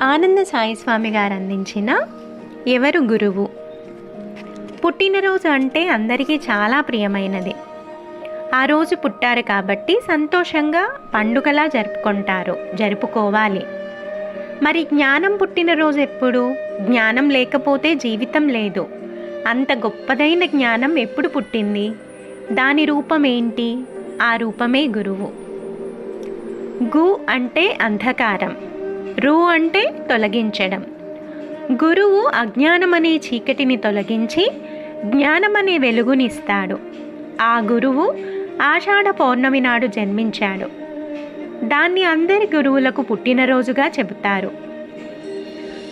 ఆనంద సాయిస్వామి గారు అందించిన ఎవరు గురువు? పుట్టినరోజు అంటే అందరికీ చాలా ప్రియమైనది. ఆ రోజు పుట్టారు కాబట్టి సంతోషంగా పండుగలా జరుపుకుంటారు జరుపుకోవాలి. మరి జ్ఞానం పుట్టినరోజు ఎప్పుడు? జ్ఞానం లేకపోతే జీవితం లేదు. అంత గొప్పదైన జ్ఞానం ఎప్పుడు పుట్టింది? దాని రూపం ఏంటి? ఆ రూపమే గురువు. గు అంటే అంధకారం. రు అంటే తొలగించడం. గురువు అజ్ఞానం అనే చీకటిని తొలగించి జ్ఞానం అనే వెలుగునిస్తాడు. ఆ గురువు ఆషాఢ పౌర్ణమి నాడు జన్మించాడు. దాన్ని అందరి గురువులకు పుట్టినరోజుగా చెబుతారు.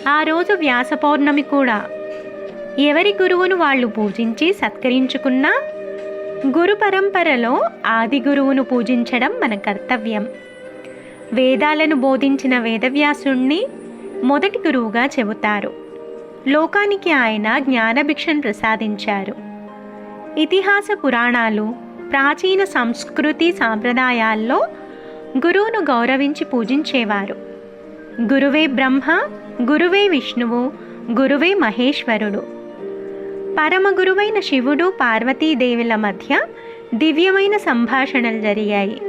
ఆ రోజు వ్యాస పౌర్ణమి కూడా. ఎవరి గురువును వాళ్ళు పూజించి సత్కరించుకున్నా గురు పరంపరలో ఆది గురువును పూజించడం మన కర్తవ్యం. వేదాలను బోధించిన వేదవ్యాసుణ్ణి మొదటి గురువుగా చెబుతారు. లోకానికి ఆయన జ్ఞానభిక్షను ప్రసాదించారు. ఇతిహాస పురాణాలు ప్రాచీన సంస్కృతి సాంప్రదాయాల్లో గురువును గౌరవించి పూజించేవారు. గురువే బ్రహ్మ గురువే విష్ణువు గురువే మహేశ్వరుడు. పరమ గురువైన శివుడు పార్వతీదేవుల మధ్య దివ్యమైన సంభాషణలు జరిగాయి.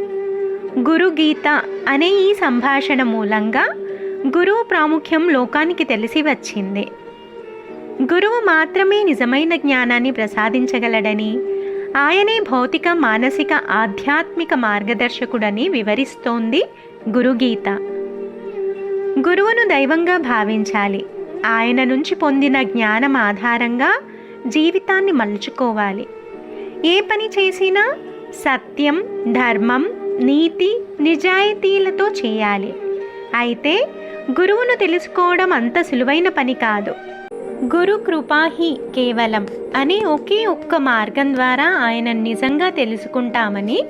గురుగీత అనే ఈ సంభాషణ మూలంగా గురువు ప్రాముఖ్యం లోకానికి తెలిసి వచ్చింది. గురువు మాత్రమే నిజమైన జ్ఞానాన్ని ప్రసాదించగలడని ఆయనే భౌతిక మానసిక ఆధ్యాత్మిక మార్గదర్శకుడని వివరిస్తోంది గురుగీత. గురువును దైవంగా భావించాలి. ఆయన నుంచి పొందిన జ్ఞానం ఆధారంగా జీవితాన్ని మలుచుకోవాలి. ఏ పని చేసినా సత్యం ధర్మం నీతి నిజాయితీలతో చేయాలి. అయితే గురువును తెలుసుకోవడం అంత సులువైన పని కాదు. గురు కృపాహి కేవలం అనే ఒకే ఒక్క మార్గం ద్వారా ఆయన నిజంగా తెలుసుకుంటామని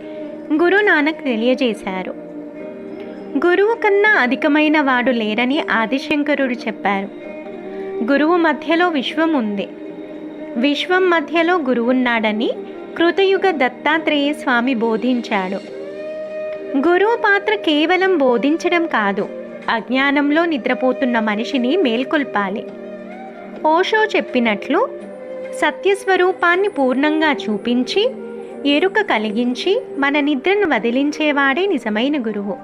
గురునానక్ తెలియజేశారు. గురువు కన్నా అధికమైన వాడు లేరని ఆదిశంకరుడు చెప్పారు. గురువు మధ్యలో విశ్వం ఉంది. విశ్వం మధ్యలో గురువున్నాడని కృతయుగ దత్తాత్రేయ స్వామి బోధించాడు. గురువు పాత్ర కేవలం బోధించడం కాదు అజ్ఞానంలో నిద్రపోతున్న మనిషిని మేల్కొల్పాలి. ఓషో చెప్పినట్లు సత్యస్వరూపాన్ని పూర్ణంగా చూపించి ఎరుక కలిగించి మన నిద్రను వదిలించేవాడే నిజమైన గురువు.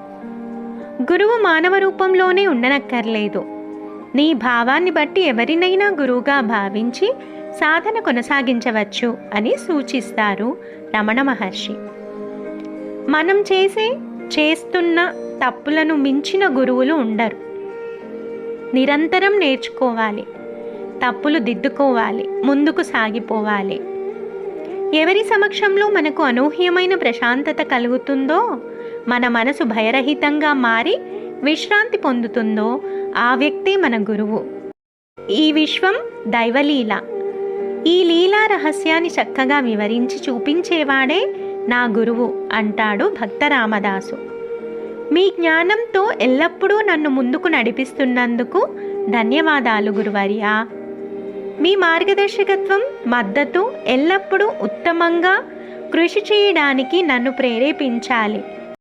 గురువు మానవ రూపంలోనే ఉండనక్కర్లేదు. నీ భావాన్ని బట్టి ఎవరినైనా గురువుగా భావించి సాధన కొనసాగించవచ్చు అని సూచిస్తారు రమణ మహర్షి. మనం చేసే చేస్తున్న తప్పులను మించిన గురువులు ఉండరు. నిరంతరం నేర్చుకోవాలి. తప్పులు దిద్దుకోవాలి. ముందుకు సాగిపోవాలి. ఎవరి సమక్షంలో మనకు అనూహ్యమైన ప్రశాంతత కలుగుతుందో మన మనసు భయరహితంగా మారి విశ్రాంతి పొందుతుందో ఆ వ్యక్తే మన గురువు. ఈ విశ్వం దైవలీల. ఈ లీలా రహస్యాన్ని చక్కగా వివరించి చూపించేవాడే నా గురువు అంటాడు భక్త రామదాసు మీ జ్ఞానంతో ఎల్లప్పుడూ నన్ను ముందుకు నడిపిస్తున్నందుకు ధన్యవాదాలు గురువర్యా. మీ మార్గదర్శకత్వం మద్దతు ఎల్లప్పుడూ ఉత్తమంగా కృషి చేయడానికి నన్ను ప్రేరేపించాలి.